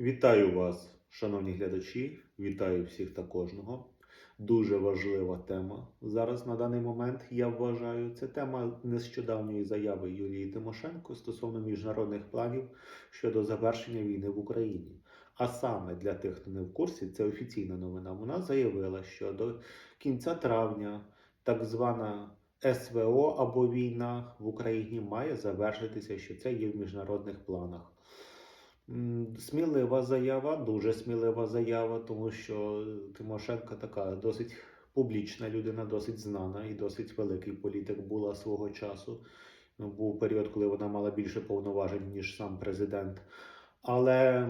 Вітаю вас, шановні глядачі. Вітаю всіх та кожного. Дуже важлива тема зараз на даний момент. Я вважаю, це тема нещодавньої заяви Юлії Тимошенко стосовно міжнародних планів щодо завершення війни в Україні. А саме для тих, хто не в курсі, це офіційна новина. Вона заявила, що до кінця травня так звана СВО або війна в Україні має завершитися, що це є в міжнародних планах. Смілива заява, дуже смілива заява, тому що Тимошенко така досить публічна людина, досить знана і досить великий політик була свого часу. Ну, Був період, коли вона мала більше повноважень, ніж сам президент. Але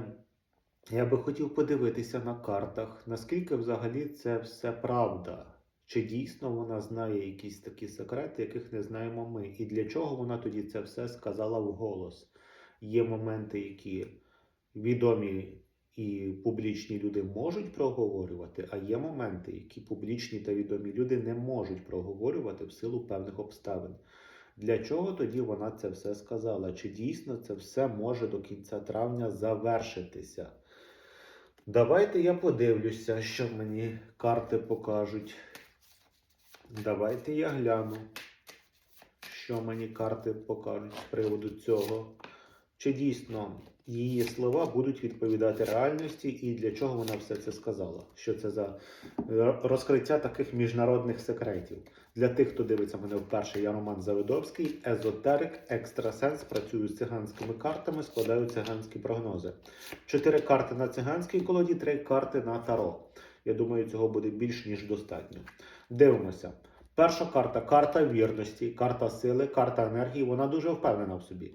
я би хотів подивитися на картах, наскільки взагалі це все правда. Чи дійсно вона знає якісь такі секрети, яких не знаємо ми? І для чого вона тоді це все сказала вголос? Є моменти, які відомі і публічні люди можуть проговорювати, а є моменти, які публічні та відомі люди не можуть проговорювати в силу певних обставин. Для чого тоді вона це все сказала? Чи дійсно це все може до кінця травня завершитися? Давайте я подивлюся, що мені карти покажуть. Давайте я гляну, що мені карти покажуть з приводу цього. Чи дійсно її слова будуть відповідати реальності і для чого вона все це сказала? Що це за е, розкриття таких міжнародних секретів? Для тих, хто дивиться мене вперше, я Роман Завидовський, езотерик, екстрасенс, працюю з циганськими картами, складаю циганські прогнози. Чотири карти на циганській колоді, три карти на таро. Я думаю, цього буде більш ніж достатньо. Дивимося. Перша карта карта вірності, карта сили, карта енергії. Вона дуже впевнена в собі.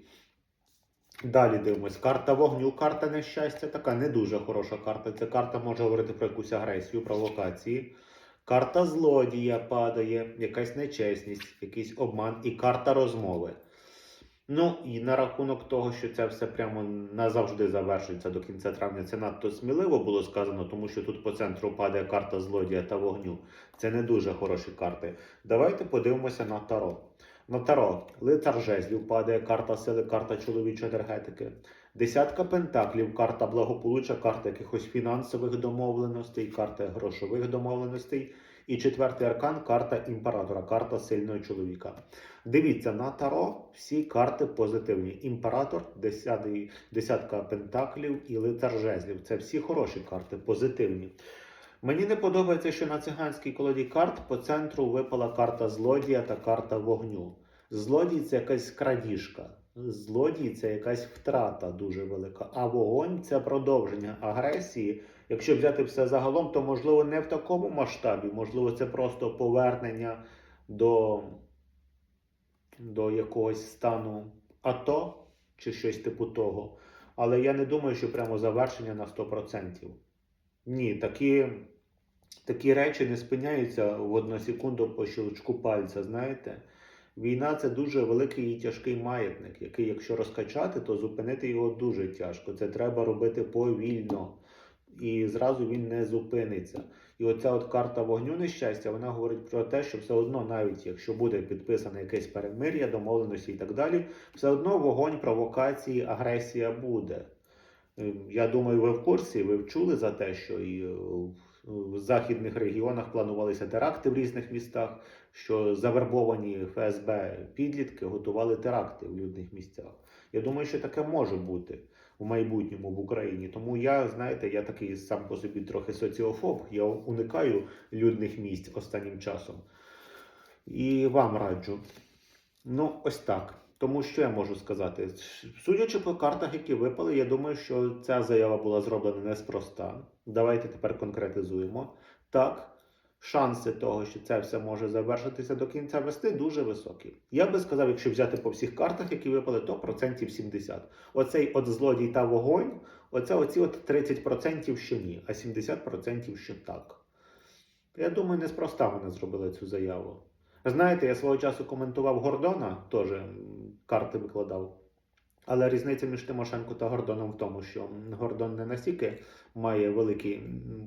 Далі дивимось. Карта вогню, карта нещастя, така не дуже хороша карта. Ця карта може говорити про якусь агресію, провокації. Карта злодія падає, якась нечесність, якийсь обман і карта розмови. Ну і на рахунок того, що це все прямо назавжди завершується до кінця травня, це надто сміливо було сказано, тому що тут по центру падає карта злодія та вогню. Це не дуже хороші карти. Давайте подивимося на Таро. На Таро лицар жезлів падає карта сили, карта чоловічої енергетики. Десятка пентаклів, карта благополуччя, карта якихось фінансових домовленостей, карта грошових домовленостей. І четвертий аркан карта імператора, карта сильного чоловіка. Дивіться, на Таро всі карти позитивні. Імператор, десятка пентаклів і лицар жезлів. Це всі хороші карти, позитивні. Мені не подобається, що на циганській колоді карт по центру випала карта злодія та карта вогню. Злодій це якась крадіжка. Злодій це якась втрата дуже велика. А вогонь це продовження агресії. Якщо взяти все загалом, то можливо не в такому масштабі, можливо, це просто повернення до, до якогось стану АТО чи щось типу того. Але я не думаю, що прямо завершення на 100%. Ні, такі, такі речі не спиняються в одну секунду по щелчку пальця, знаєте. Війна це дуже великий і тяжкий маятник, який, якщо розкачати, то зупинити його дуже тяжко. Це треба робити повільно. І зразу він не зупиниться. І оця от карта вогню нещастя, вона говорить про те, що все одно, навіть якщо буде підписане якесь перемир'я, домовленості і так далі, все одно вогонь, провокації, агресія буде. Е, Я думаю, ви в курсі, ви вчули за те, що і е, в західних регіонах планувалися теракти в різних містах, що завербовані ФСБ підлітки готували теракти в людних місцях. Я думаю, що таке може бути в майбутньому в Україні. Тому я, знаєте, я такий сам по собі трохи соціофоб, я уникаю людних місць останнім часом. І вам раджу. Ну, ось так. Тому що я можу сказати, судячи по картах, які випали, я думаю, що ця заява була зроблена неспроста. Давайте тепер конкретизуємо. Так, шанси того, що це все може завершитися до кінця весни, дуже високі. Я би сказав, якщо взяти по всіх картах, які випали, то процентів 70. Оцей от злодій та вогонь, оце оці от 30% що ні, а 70% що так. Я думаю, неспроста вони зробили цю заяву. Знаєте, я свого часу коментував Гордона, теж карти викладав. Але різниця між Тимошенко та Гордоном в тому, що Гордон не настільки має великі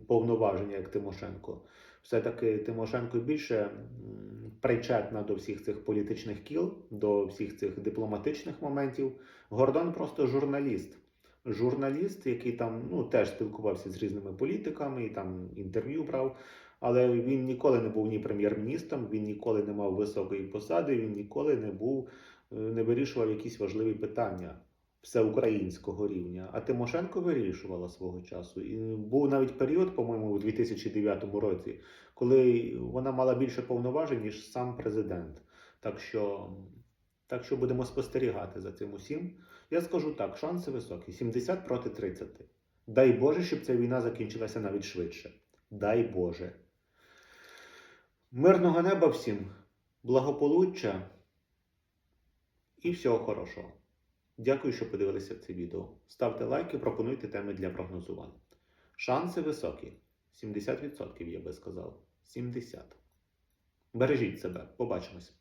повноваження, як Тимошенко. Все-таки Тимошенко більше причетна до всіх цих політичних кіл, до всіх цих дипломатичних моментів. Гордон просто журналіст. журналіст, який там ну, теж спілкувався з різними політиками і там інтерв'ю брав. Але він ніколи не був ні прем'єр-міністром, він ніколи не мав високої посади, він ніколи не був, е, не вирішував якісь важливі питання всеукраїнського рівня. А Тимошенко вирішувала свого часу. І був навіть період, по-моєму, у 2009 році, коли вона мала більше повноважень, ніж сам президент. Так що, так що будемо спостерігати за цим усім. Я скажу так: шанси високі: 70 проти 30. Дай Боже, щоб ця війна закінчилася навіть швидше. Дай Боже. Мирного неба всім, благополуччя і всього хорошого. Дякую, що подивилися це відео. Ставте лайки, пропонуйте теми для прогнозування. Шанси високі. 70% я би сказав. 70%. Бережіть себе. Побачимось.